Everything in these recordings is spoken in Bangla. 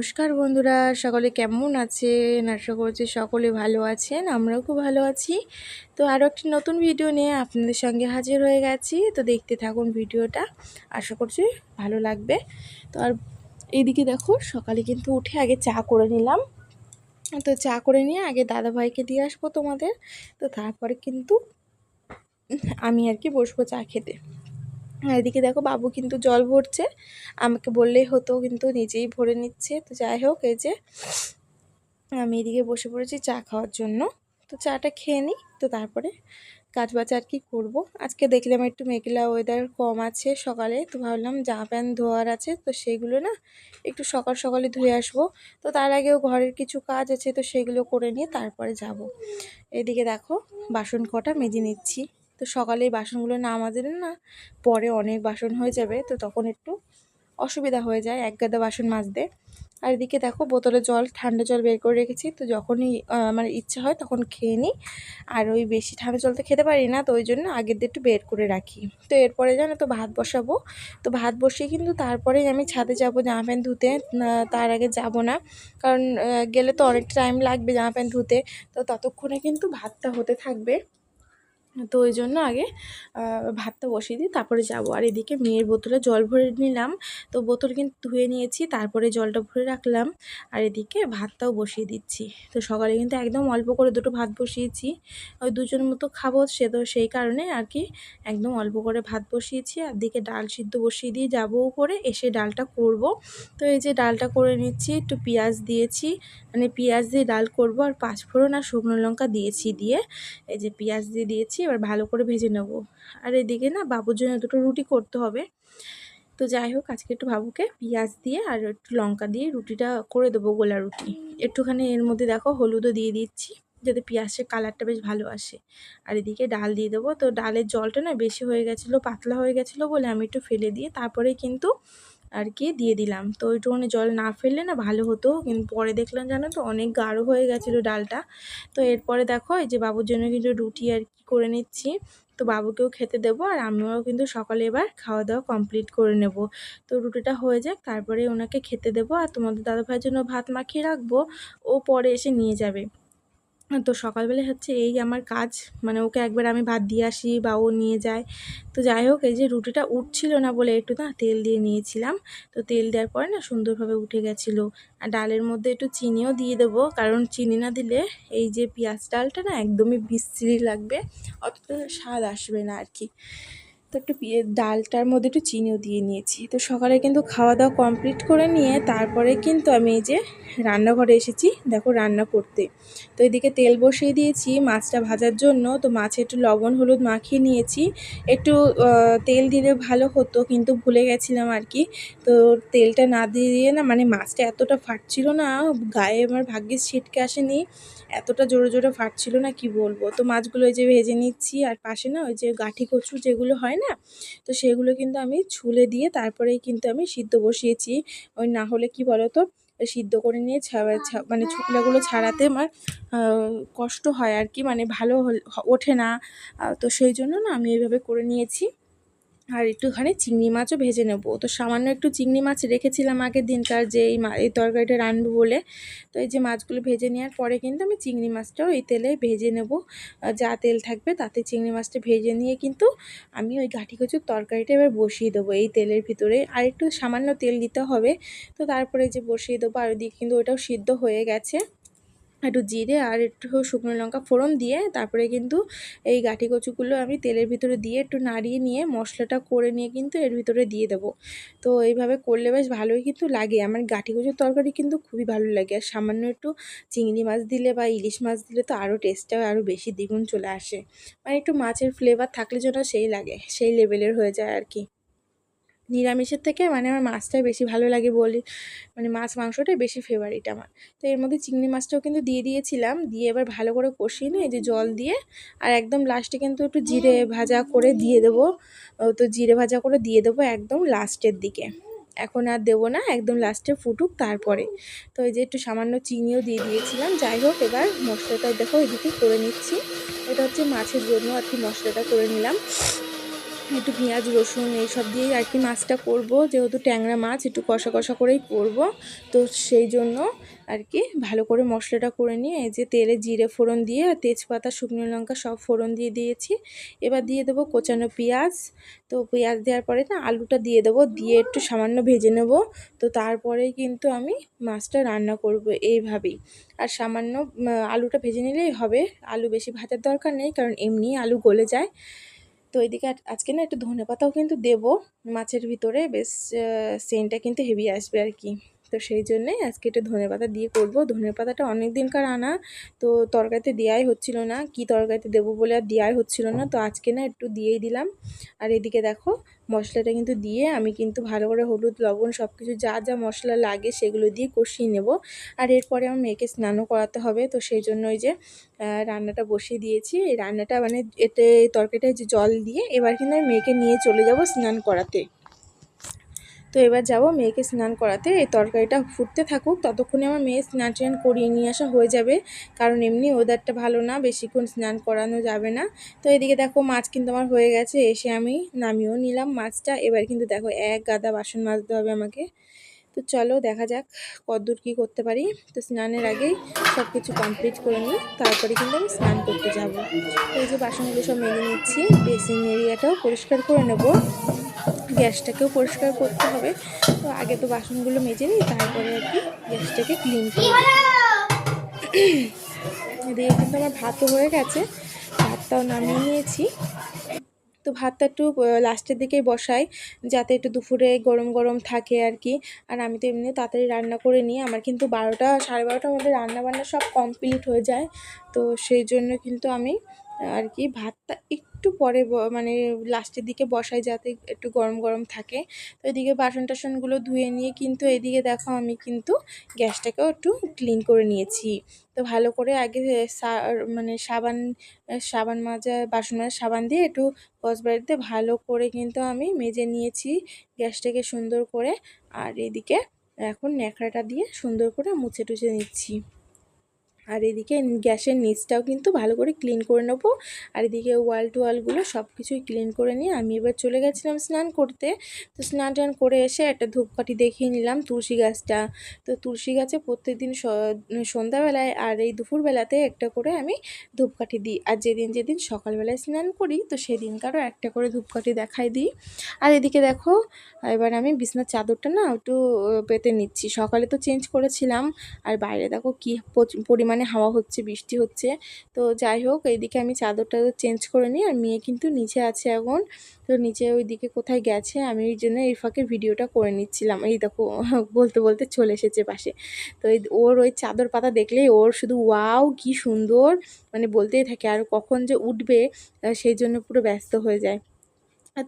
নমস্কার বন্ধুরা, সকলে কেমন আছেন? আশা করছি সকলে ভালো আছেন, আমরাও খুব ভালো আছি। তো আরও একটি নতুন ভিডিও নিয়ে আপনাদের সঙ্গে হাজির হয়ে গেছি। তো দেখতে থাকুন ভিডিওটা, আশা করছি ভালো লাগবে। তো আর এইদিকে দেখো, সকালে কিন্তু উঠে আগে চা করে নিলাম। তো চা করে নিয়ে আগে দাদাভাইকে দিয়ে আসব তোমাদের। তো তারপরে কিন্তু আমি আর কি বসবো চা খেতে। এদিকে দেখো বাবু কিন্তু জল ভরছে। আমাকে বললেই হতো, কিন্তু নিজেই ভরে নিচ্ছে। তো যাই হোক, এই যে আমি এদিকে বসে পড়েছি চা খাওয়ার জন্য। তো চাটা খেয়ে নিই, তো তারপরে কাজ বাজ আর কি করব। আজকে দেখলাম একটু মেঘলা ওয়েদার কম আছে সকালে, তো ভাবলাম জামা প্যান্ট ধোয়ার আছে, তো সেগুলো না একটু সকাল সকালে ধুয়ে আসব। তো তার আগেও ঘরের কিছু কাজ আছে, তো সেগুলো করে নিয়ে তারপরে যাব। এদিকে দেখো বাসন কটা মেজে নিচ্ছি। তো সকালে বাসনগুলো না আমাদের না, পরে অনেক বাসন হয়ে যাবে, তো তখন একটু অসুবিধা হয়ে যায়, এক গাদা বাসন মাজতে। আর এদিকে দেখো বোতলে জল, ঠান্ডা জল বের করে রেখেছি, তো যখনই আমার ইচ্ছা হয় তখন খেয়ে নিই। আর ওই বেশি ঠান্ডা জল তো খেতে পারি না, তো ওই জন্য আগের দিয়ে একটু বের করে রাখি। তো এরপরে জানো তো ভাত বসাবো, তো ভাত বসিয়ে কিন্তু তারপরেই আমি ছাদে যাব জামা প্যান্ট ধুতে তার আগে যাব না। কারণ গেলে তো অনেক টাইম লাগবে জামা প্যান্ট ধুতে, তো ততক্ষণে কিন্তু ভাতটা হতে থাকবে। তো ওই জন্য আগে ভাতটা বসিয়ে দিই, তারপরে যাব। আর এদিকে মেয়ের বোতলে জল ভরে নিলাম। তো বোতল কিন্তু ধুয়ে নিয়েছি, তারপরে জলটা ভরে রাখলাম। আর এদিকে ভাতটাও বসিয়ে দিচ্ছি। তো সকালে কিন্তু একদম অল্প করে দুটো ভাত বসিয়েছি। ওই দুজন মতো খাব সে তো সেই কারণে আর কি, একদম অল্প করে ভাত বসিয়েছি। আর দিকে ডাল সিদ্ধ বসিয়ে দিয়ে যাব উপরে, এসে ডালটা করব। তো এই যে ডালটা করে নিচ্ছি, একটু পেঁয়াজ দিয়েছি। মানে পেঁয়াজ দিয়ে ডাল করব, আর পাঁচফোড়ন আর শুকনো লঙ্কা দিয়েছি দিয়ে। এই যে পেঁয়াজ দিয়ে দিয়েছি এবার ভালো করে ভেজে নেব। আর এদিকে না, বাবুর জন্য দুটো রুটি করতে হবে। তো যাই হোক, আজকে একটু বাবুকে পেঁয়াজ দিয়ে আর একটু লঙ্কা দিয়ে রুটিটা করে দেবো গোলা রুটি। একটুখানি এর মধ্যে দেখো হলুদও দিয়ে দিচ্ছি, যাতে পেঁয়াজের কালারটা বেশ ভালো আসে। আর এদিকে ডাল দিয়ে দেবো। তো ডালের জলটা না বেশি হয়ে গেছিল, পাতলা হয়ে গেছিল বলে আমি একটু ফেলে দিয়ে তারপরে কিন্তু আর কি দিয়ে দিলাম। তো ওইটুকুনি জল না ফেললে না ভালো হতো। কিন্তু পরে দেখলাম জানো তো, অনেক গাঢ় হয়ে গেছিল ডালটা। তো এরপরে দেখো, এই যে বাবুর জন্য কিন্তু রুটি আর কি করে নিচ্ছি। তো বাবুকেও খেতে দেবো আর আমিও কিন্তু সকালে এবার খাওয়া দাওয়া কমপ্লিট করে নেব। তো রুটিটা হয়ে যাক, তারপরে ওনাকে খেতে দেবো। আর তোমাদের দাদাভাইয়ের জন্য ভাত মাখিয়ে রাখব। ও পরে এসে নিয়ে যাবে। তো সকালবেলা হচ্ছে এই আমার কাজ মানে ওকে একবার আমি ভাত দিয়ে আসি বা ও নিয়ে যায়। তো যাই হোক, এই যে রুটিটা উঠছিল না বলে একটু না তেল দিয়ে নিয়েছিলাম। তো তেল দেওয়ার পরে না সুন্দরভাবে উঠে গেছিল। আর ডালের মধ্যে একটু চিনিও দিয়ে দেবো, কারণ চিনি না দিলে এই যে পেঁয়াজ ডালটা না একদমই বিশ্রী লাগবে, অতটা স্বাদ আসবে না আর কি। তো একটু ডালটার মধ্যে একটু চিনিও দিয়ে নিয়েছি। তো সকালে কিন্তু খাওয়া দাওয়া কমপ্লিট করে নিয়ে তারপরে কিন্তু আমি এই যে রান্নাঘরে এসেছি, দেখো রান্না করতে। তো এদিকে তেল বসিয়ে দিয়েছি মাছটা ভাজার জন্য। তো মাছে একটু লবণ, হলুদ মাখিয়ে নিয়েছি। একটু তেল দিলে ভালো হতো কিন্তু ভুলে গেছিলাম আর কি তো তেলটা না দিয়ে দিয়ে না মানে মাছটা এতটা ফাটছিল না, গায়ে আমার ভাগ্যের ছিটকে আসেনি। এতটা জোরে জোরে ফাটছিল না, কি বলব? তো মাছগুলো ওই যে ভেজে নিচ্ছি আর পাশে না ওই যে গাঠি কচু যেগুলো হয় না? তো সেগুলো কিন্তু আমি ছুলে দিয়ে তারপরেই কিন্তু আমি সিদ্ধ বসিয়েছি। ওই না হলে কি বলো তো সিদ্ধ করে নিয়ে মানে ছুকলাগুলো ছাড়াতে আমার কষ্ট হয় আর কি। মানে ভালো ওঠে না। তো সেই জন্য না আমি এইভাবে করে নিয়েছি। আর একটুখানি চিংড়ি মাছও ভেজে নেব। তো সামান্য একটু চিংড়ি মাছ রেখেছিলাম আগের দিনকার যে এই এই তরকারিটা রানবো বলে। তো এই যে মাছগুলো ভেজে নেওয়ার পরে কিন্তু আমি চিংড়ি মাছটাও এই তেলে ভেজে নেব। যা তেল থাকবে তাতে চিংড়ি মাছটা ভেজে নিয়ে কিন্তু আমি ওই ঘাটি কচুর তরকারিটা এবার বসিয়ে দেবো এই তেলের ভিতরে। আর একটু সামান্য তেল দিতে হবে। তো তারপরে যে বসিয়ে দেবো আর ওদিকে কিন্তু ওটাও সিদ্ধ হয়ে গেছে। একটু জিরে আর একটু শুকনো লঙ্কা ফোড়ন দিয়ে তারপরে কিন্তু এই গাঠি কচুগুলো আমি তেলের ভিতরে দিয়ে একটু নাড়িয়ে নিয়ে মশলাটা করে নিয়ে কিন্তু এর ভিতরে দিয়ে দেবো। তো এইভাবে করলে বেশ ভালোই কিন্তু লাগে। আমার গাঠি কচুর তরকারি কিন্তু খুবই ভালো লাগে। আর সামান্য একটু চিংড়ি মাছ দিলে বা ইলিশ মাছ দিলে তো আরও টেস্টটা আরও বেশি দ্বিগুণ চলে আসে। মানে একটু মাছের ফ্লেভার থাকলে যেন সেই লাগে, সেই লেভেলের হয়ে যায় আর কি। নিরামিষের থেকে মানে আমার মাছটাই বেশি ভালো লাগে বলি মানে মাছ মাংসটাই বেশি ফেভারিট আমার। তো এর মধ্যে চিংড়ি মাছটাও কিন্তু দিয়ে দিয়েছিলাম, দিয়ে এবার ভালো করে কষিয়ে নিয়ে যে জল দিয়ে, আর একদম লাস্টে কিন্তু একটু জিরে ভাজা করে দিয়ে দেবো। তো জিরে ভাজা করে দিয়ে দেবো একদম লাস্টের দিকে। এখন আর দেবো না, একদম লাস্টে ফুটুক তারপরে। তো এই যে একটু সামান্য চিনিও দিয়ে দিয়েছিলাম, যাই হোক এবার মশলাটা দেখো এদিকে করে নিচ্ছি। এটা হচ্ছে মাছের জন্য আর কি মশলাটা করে নিলাম। একটু পেঁয়াজ, রসুন এইসব দিয়েই আর কি মাছটা করব। যেহেতু ট্যাংরা মাছ, একটু কষা কষা করেই করব। তো সেই জন্য আর কি ভালো করে মশলাটা করে নিয়ে এই যে তেলে জিরে ফোড়ন দিয়ে আর তেজপাতা, শুকনো লঙ্কা সব ফোড়ন দিয়ে দিয়েছি। এবার দিয়ে দেবো কোচানো পেঁয়াজ। তো পেঁয়াজ দেওয়ার পরে না আলুটা দিয়ে দেবো, দিয়ে একটু সামান্য ভেজে নেব। তো তারপরে কিন্তু আমি মাছটা রান্না করব এইভাবেই। আর সামান্য আলুটা ভেজে নিলেই হবে। আলু বেশি ভাজার দরকার নেই, কারণ এমনি আলু গলে যায়। তো এদিকে আজকে না একটু ধনে পাতাও কিন্তু দেবো মাছের ভিতরে, বেশ সেন্টটা কিন্তু হেভি আসবে আর কি। তো সেই জন্যে আজকে একটু ধনে পাতা দিয়ে করব। ধনে পাতাটা অনেক দিনকার আনা, তো তরকারিতে দেওয়াই হচ্ছিল না। কি তরকারিতে দেবো বলে আর দেওয়াই হচ্ছিল না। তো আজকে না একটু দিয়েই দিলাম। আর এদিকে দেখো, মশলাটা কিন্তু দিয়ে আমি কিন্তু ভালো করে হলুদ, লবণ সব কিছু যা যা মশলা লাগে সেগুলো দিয়ে কষিয়ে নেব। আর এরপরে আমার মেয়েকে স্নানও করাতে হবে। তো সেই জন্য ওই যে রান্নাটা বসিয়ে দিয়েছি। এই রান্নাটা মানে এতে তরকারিটা যে জল দিয়ে এবার কিন্তু আমি মেয়েকে নিয়ে চলে যাব স্নান করাতে। তো এবার যাব মেয়েকে স্নান করাতে। এই তরকারিটা ফুটতে থাকুক, ততক্ষণে আমার মেয়ে স্নান টান করিয়ে নিয়ে আসা হয়ে যাবে। কারণ এমনি ওয়েদারটা ভালো না, বেশিক্ষণ স্নান করানো যাবে না। তো এদিকে দেখো মাছ কিন্তু আমার হয়ে গেছে, এসে আমি নামিয়েও নিলাম মাছটা। এবার কিন্তু দেখো এক গাদা বাসন মাজতে হবে আমাকে। তো চলো দেখা যাক কদ্দূর কী করতে পারি। তো স্নানের আগেই সব কিছু কমপ্লিট করে নিই, তারপরে কিন্তু আমি স্নান করতে যাব। এই যে বাসনগুলো সব মেনে নিচ্ছি বেসিন এরিয়াটাও পরিষ্কার করে নেব। গ্যাসটাকেও পরিষ্কার করতে হবে। তো আগে তো বাসনগুলো মেজে নিই, তারপরে আর কি গ্যাসটাকে ক্লিন করি কিন্তু আমার ভাতও হয়ে গেছে, ভাতটাও নামিয়ে নিয়েছি। তো ভাতটা একটু লাস্টের দিকেই বসাই, যাতে একটু দুপুরে গরম গরম থাকে আর কি। আর আমি তো এমনি তাড়াতাড়ি রান্না করে নিই, আমার কিন্তু বারোটা, সাড়ে বারোটার মধ্যে রান্না বান্না সব কমপ্লিট হয়ে যায়। তো সেই জন্য কিন্তু আমি আর কি ভাতটা একটু পরে মানে লাস্টের দিকে বসাই যাতে একটু গরম গরম থাকে। তো এদিকে বাসন টাসনগুলো ধুয়ে নিয়ে কিন্তু এদিকে দেখো আমি কিন্তু গ্যাসটাকেও একটু ক্লিন করে নিয়েছি। তো ভালো করে আগে মানে সাবান সাবান মাজা, বাসন মাজা, সাবান দিয়ে একটু কসবাড়িতে ভালো করে কিন্তু আমি মেজে নিয়েছি গ্যাসটাকে সুন্দর করে। আর এদিকে এখন ন্যাকড়াটা দিয়ে সুন্দর করে মুছে টুছে নিচ্ছি। আর এদিকে গ্যাসের নিচটাও কিন্তু ভালো করে ক্লিন করে নেব। আর এদিকে ওয়াল টোয়ালগুলো সব কিছুই ক্লিন করে নিয়ে আমি এবার চলে গেছিলাম স্নান করতে। তো স্নান টান করে এসে একটা ধূপকাঠি দেখিয়ে নিলাম তুলসী গাছটা। তো তুলসী গাছে প্রত্যেকদিন সন্ধ্যাবেলায় আর এই দুপুরবেলাতে একটা করে আমি ধূপকাঠি দিই। আর যেদিন যেদিন সকালবেলায় স্নান করি, তো সেদিনকারও একটা করে ধূপকাঠি দেখাই দিই। আর এদিকে দেখো, এবার আমি বিছনার চাদরটা না একটু পেতে নিচ্ছি। সকালে তো চেঞ্জ করেছিলাম। আর বাইরে দেখো কী পরিমাণে পরিমাণে হাওয়া হচ্ছে, বৃষ্টি হচ্ছে। তো যাই হোক, এইদিকে আমি চাদরটা চেঞ্জ করে নিই আর মেয়ে কিন্তু নিচে আছে এখন। তো নিচে ওইদিকে কোথায় গেছে, আমি ওই জন্য এই ফাঁকে ভিডিওটা করে নিচ্ছিলাম। এই দেখো, বলতে বলতে চলে এসেছে পাশে। তো ওর ওই চাদর পাতা দেখলেই ওর শুধু ওয়াও, কি সুন্দর! মানে বলতেই থাকে, আর কখন যে উঠবে সেই জন্য পুরো ব্যস্ত হয়ে যায়।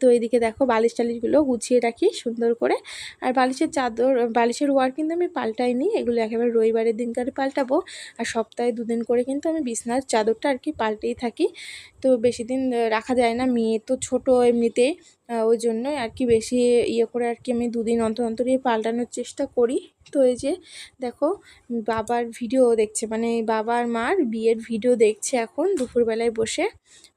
তো এইদিকে দেখো বালিশ টালিশগুলো গুছিয়ে রাখি সুন্দর করে। আর বালিশের চাদর বালিশের ওয়ার কিন্তু আমি পাল্টাইনি, এগুলো একেবারে রবিবারের দিনকারে পাল্টাবো। আর সপ্তাহে দুদিন করে কিন্তু আমি বিছনার চাদরটা আর কি পাল্টেই থাকি। তো বেশি দিন রাখা যায় না, মেয়ে তো ছোট এমনিতে ওই জন্যই আর কি বেশি ইয়ে করে আর কি আমি দুদিন অন্তর অন্তরই পাল্টানোর চেষ্টা করি। তো এই যে দেখো, বাবার ভিডিও দেখছে মানে বাবার মার বিয়ের ভিডিও দেখছে এখন দুপুরবেলায় বসে।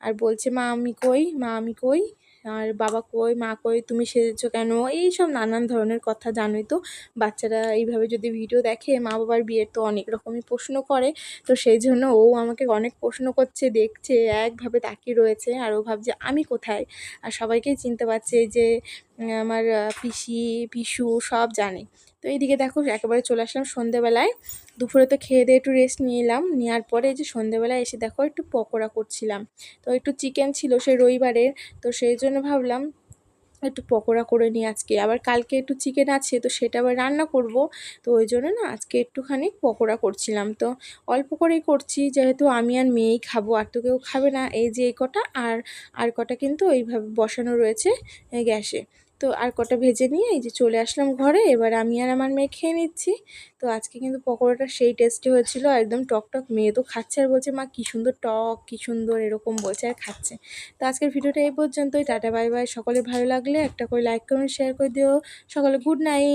আর বলছে, মা, আমি কই? মা, আমি কই? আর বাবা কই, মা কই, তুমি সেজেছো কেন? এই সব নানান ধরনের কথা জানোই তো। বাচ্চারা এইভাবে যদি ভিডিও দেখে, মা বাবার বিয়ের তো অনেক রকমই প্রশ্ন করে। তো সেই জন্য ও আমাকে অনেক প্রশ্ন করছে, দেখছে, একভাবে তাকিয়ে রয়েছে আর ও ভাবছে, আমি কোথায়? আর সবাইকেই চিনতে পারছে যে, আমার পিসি, পিসু সব জানে। তো এইদিকে দেখো, একেবারে চলে আসলাম সন্ধেবেলায়। দুপুরে তো খেয়ে দিয়ে একটু রেস্ট নিলাম নেওয়ার পরে যে সন্ধেবেলায় এসে দেখো একটু পকোড়া করছিলাম। তো একটু চিকেন ছিল সেই রবিবারের। তো সেই জন্য ভাবলাম একটু পকোড়া করে নিই আজকে। আবার কালকে একটু চিকেন আছে, তো সেটা আবার রান্না করব। তো ওই জন্য না আজকে একটুখানি পকোড়া করছিলাম। তো অল্প করেই করছি, যেহেতু আমি আর মেয়েই খাব, আর তো কেউ খাবে না। এই যে এই কটা, আর আর কটা কিন্তু এইভাবে বসানো রয়েছে গ্যাসে। তো আর কটা ভেজে নিয়ে এই যে চলে আসলাম ঘরে, এবার আমি আর আমার মেয়ে খেয়ে নিচ্ছি। তো আজকে কিন্তু পকোড়াটা সেই টেস্টি হয়েছিল, একদম টক টক, মেয়ে তো খাচ্ছে আর বলছে, মা, কি সুন্দর টক, কী সুন্দর এরকম বলছে আর খাচ্ছে। তো আজকের ভিডিওটা এই পর্যন্তই, টাটা, বাই বাই, সকলে ভালো লাগলে একটা করে লাইক কমেন্ট শেয়ার করে দিও, সকলে গুড নাইট